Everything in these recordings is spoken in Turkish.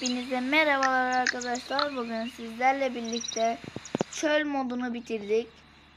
Hepinize merhabalar arkadaşlar. Bugün sizlerle birlikte çöl modunu bitirdik.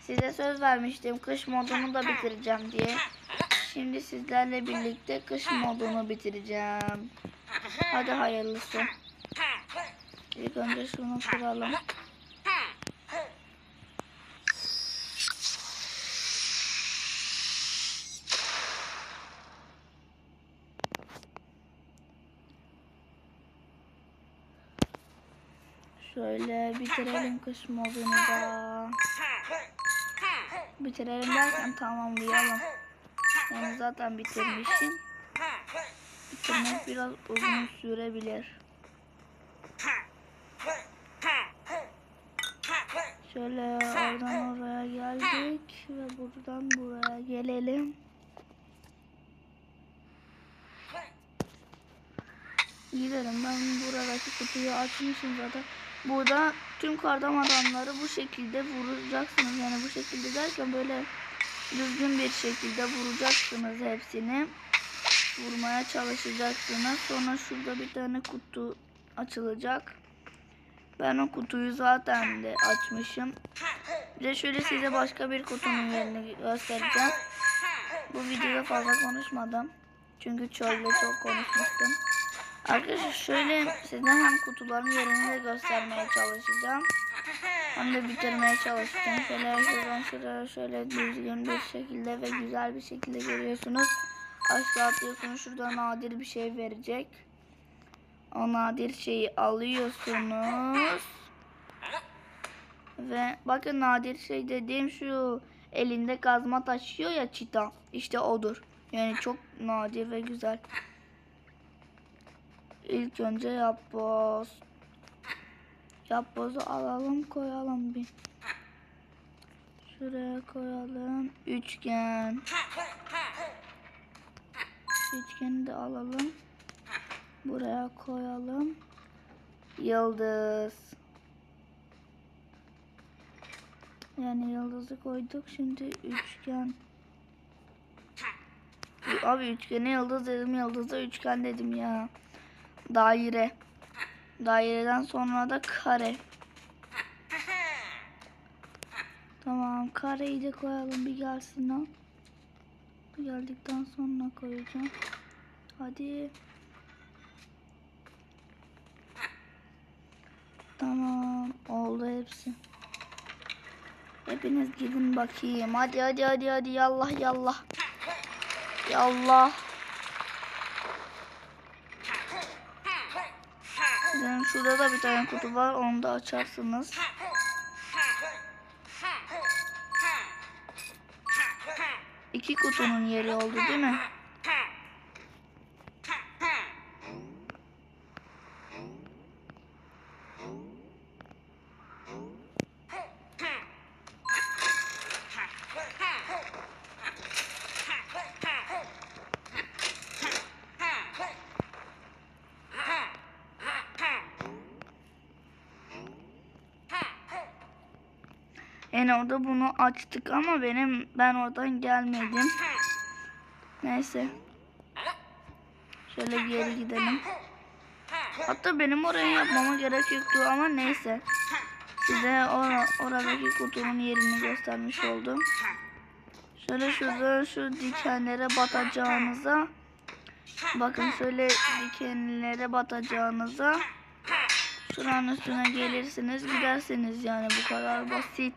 Size söz vermiştim kış modunu da bitireceğim diye. Şimdi sizlerle birlikte kış modunu bitireceğim. Hadi hayırlısı. İlk önce şunu kuralım. Şöyle bitirelim kış modunu da. Bitirelim derken tamamlayalım. Yani zaten bitirmişim. Bitirmek biraz uzun sürebilir. Şöyle oradan oraya geldik ve buradan buraya gelelim. Gidelim ben buradaki kutuyu açmışım zaten. Burada tüm kardam adamları bu şekilde vuracaksınız. Yani bu şekilde derken böyle düzgün bir şekilde vuracaksınız hepsini. Vurmaya çalışacaksınız. Sonra şurada bir tane kutu açılacak. Ben o kutuyu zaten de açmışım. Bir şöyle size başka bir kutunun yerini göstereceğim. Bu videoda fazla konuşmadım. Çünkü çölde çok konuşmuştum. Arkadaşlar şöyle size hem kutuların yerini de göstermeye çalışacağım. Hem de bitirmeye çalışacağım. Şöyle şuradan şuraya şöyle düzgün bir şekilde ve güzel bir şekilde görüyorsunuz. Aşağı atlıyorsunuz. Şurada nadir bir şey verecek. O nadir şeyi alıyorsunuz. Ve bakın nadir şey dediğim şu elinde kazma taşıyor ya çita. İşte odur. Yani çok nadir ve güzel. İlk önce yapboz. Yapbozu alalım koyalım bir. Şuraya koyalım. Üçgen. Üçgeni de alalım. Buraya koyalım. Yıldız. Yani yıldızı koyduk. Şimdi üçgen. Abi üçgene yıldız dedim. Yıldızda üçgen dedim ya. Daire. Daireden sonra da kare. Tamam kareyi de koyalım bir gelsin o. Geldikten sonra koyacağım. Hadi. Tamam oldu hepsi. Hepiniz gidin bakayım. Hadi hadi hadi hadi yallah yallah. Yallah. Yani şurada da bir tane kutu var. Onu da açarsınız. İki kutunun yeri oldu değil mi? Yani orada bunu açtık ama benim ben oradan gelmedim. Neyse. Şöyle geri gidelim. Hatta benim oraya yapmama gerek yoktu ama neyse. Size or oradaki kutunun yerini göstermiş oldum. Şöyle şurada şu dikenlere batacağınıza bakın şöyle dikenlere batacağınıza şuranın üstüne gelirsiniz gidersiniz yani bu kadar basit.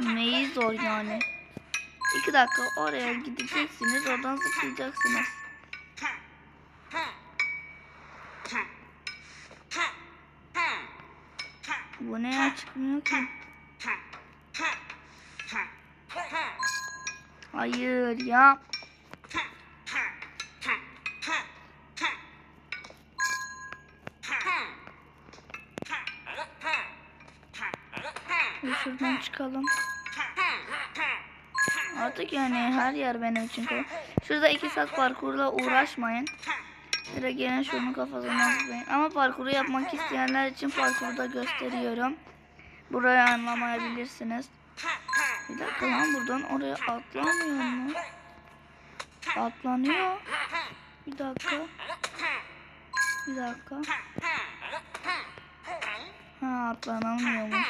Neyi zor yani. İki dakika oraya gideceksiniz oradan zıplayacaksınız. Bu ne ya çıkmıyor ki? Hayır ya. Bir şuradan çıkalım. Artık yani her yer benim için kolay. Şurada iki saat parkurla uğraşmayın. Direkt gelin şunun kafasına zıplayın. Ama parkuru yapmak isteyenler için parkuru da gösteriyorum. Burayı anlamayabilirsiniz. Bir dakika lan buradan oraya atlamıyor mu? Atlanıyor. Bir dakika. Bir dakika. Ha atlanamıyormuş.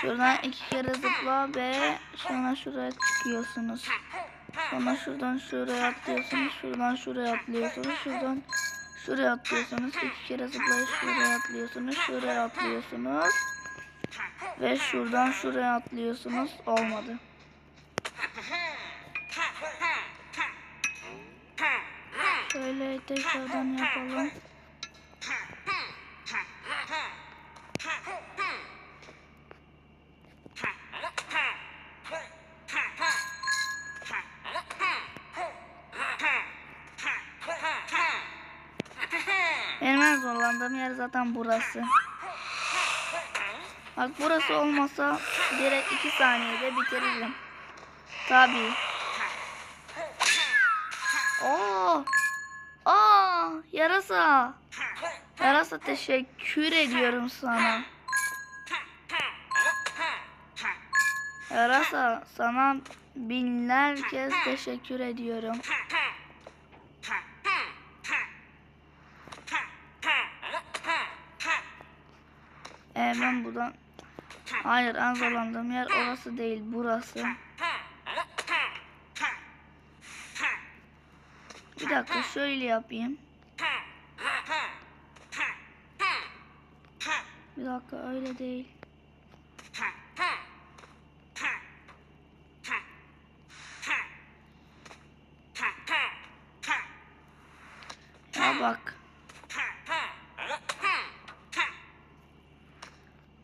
Şuradan iki kere zıpla ve sonra şuraya çıkıyorsunuz. Sonra şuradan şuraya atlıyorsunuz. Şuradan şuraya atlıyorsunuz. Şuradan şuraya atlıyorsunuz. İki kere zıplayıp şuraya atlıyorsunuz. Şuraya atlıyorsunuz. Ve şuradan şuraya atlıyorsunuz. Olmadı. Şöyle tekrardan yapalım. Benim en zorlandığım yer zaten burası. Bak burası olmasa direkt 2 saniyede bitiririm. Tabii. Oo! Aa, yarasa. Yarasa teşekkür ediyorum sana. Yarasa sana binler kez teşekkür ediyorum. Ben buradan... Hayır en zorlandığım yer orası değil burası. Bir dakika şöyle yapayım. Bir dakika öyle değil.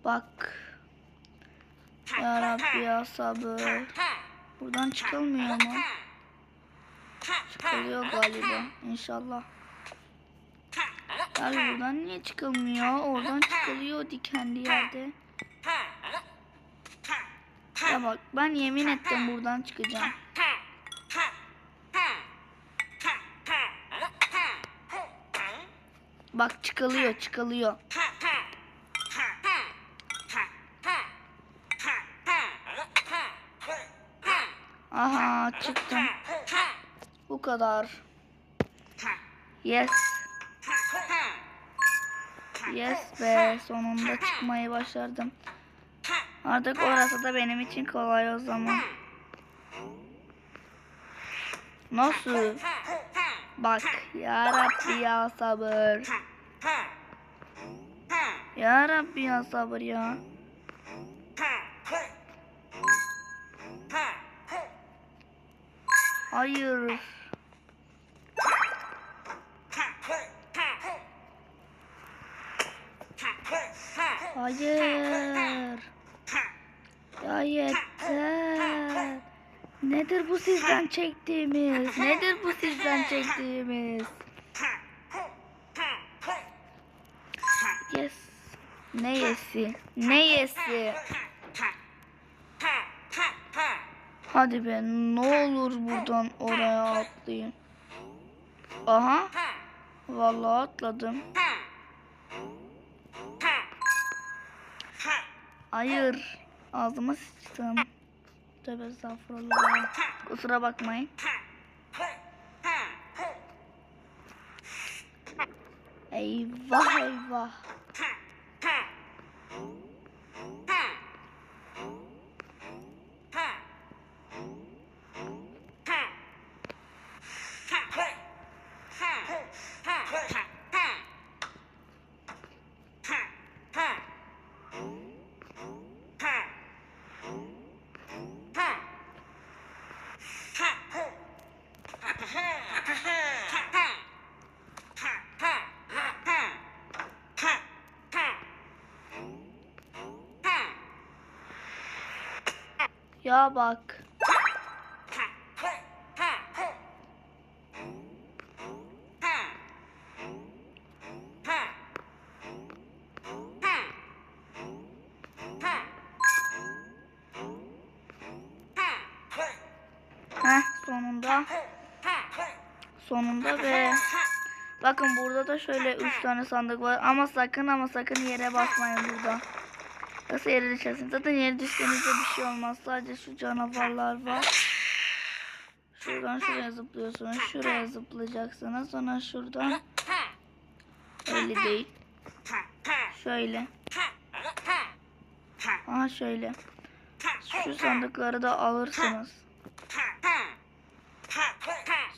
Bak. Ya Rabbi ya sabır. Buradan çıkılmıyor mu? Çıkılıyor galiba. İnşallah. Yani buradan niye çıkılmıyor? Oradan çıkılıyor dikenli yerde. Ya bak ben yemin ettim buradan çıkacağım. Bak çıkılıyor çıkılıyor. Çıktım. Bu kadar. Yes. Yes be sonunda çıkmayı başardım. Artık orası da benim için kolay o zaman. Nasıl? Bak ya Rabbi ya sabır. Ya Rabbi ya sabır ya. Hayır. Hayır. Ya yeter. Nedir bu sizden çektiğimiz? Nedir bu sizden çektiğimiz? Yes. Ne yesi? Ne yesi? Hadi be ne olur buradan oraya atlayayım. Aha. Vallahi atladım. Hayır. Ağzıma sıçtım. Tövbe estağfurullah. Kusura bakmayın. Eyvah eyvah. Ya bak. Heh sonunda. Sonunda ve bakın burada da şöyle üç tane sandık var ama sakın ama sakın yere basmayın burada. Nasıl yere düşersin? Zaten yere düştüğünüzde bir şey olmaz. Sadece şu canavarlar var. Şuradan şuraya zıplıyorsunuz. Şuraya zıplayacaksınız. Sonra şuradan Öyle değil. Şöyle. Aha şöyle. Şu sandıkları da alırsınız.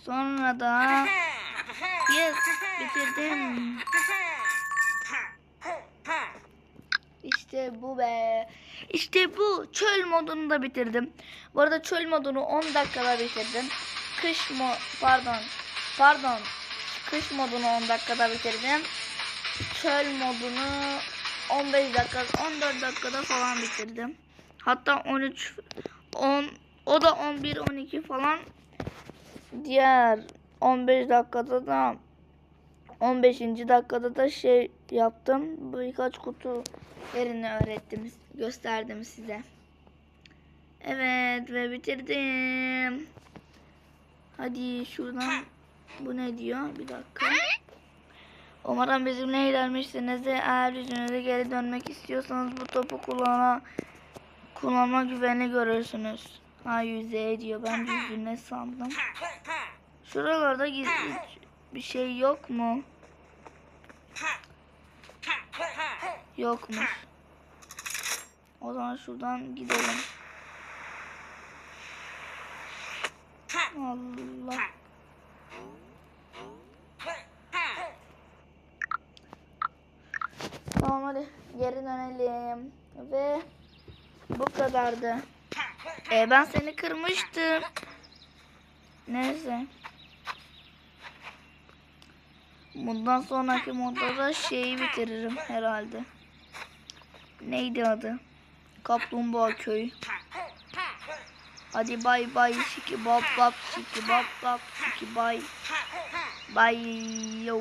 Sonra da yes bitirdim. İşte bu be. İşte bu. Çöl modunu da bitirdim. Bu arada çöl modunu 10 dakikada bitirdim. Kış mo pardon. Pardon. Kış modunu 10 dakikada bitirdim. Çöl modunu 15 dakika 14 dakikada falan bitirdim. Hatta 13 10 o da 11 12 falan. Diğer 15 dakikada da 15. dakikada da şey yaptım. Birkaç kutu yerini öğrettim, gösterdim size. Evet ve bitirdim. Hadi şuradan bu ne diyor? Bir dakika. Umarım bizimle ilerlemişsiniz. Eğer yüzünüze geri dönmek istiyorsanız bu topu kullana kullanma güveni görürsünüz. Ha yüzeye diyor. Ben yüzüne sandım. Şuralarda gizli bir şey yok mu? Yokmuş. O zaman şuradan gidelim. Allah. Tamam hadi geri dönelim. Ve bu kadardı. E, ben seni kırmıştım. Neyse. Bundan sonraki modda da şeyi bitiririm herhalde. Neydi adı? Kaplumbağa köyü. Hadi bay bay şiki bab bab şiki bab bab şiki bay. Bay yo.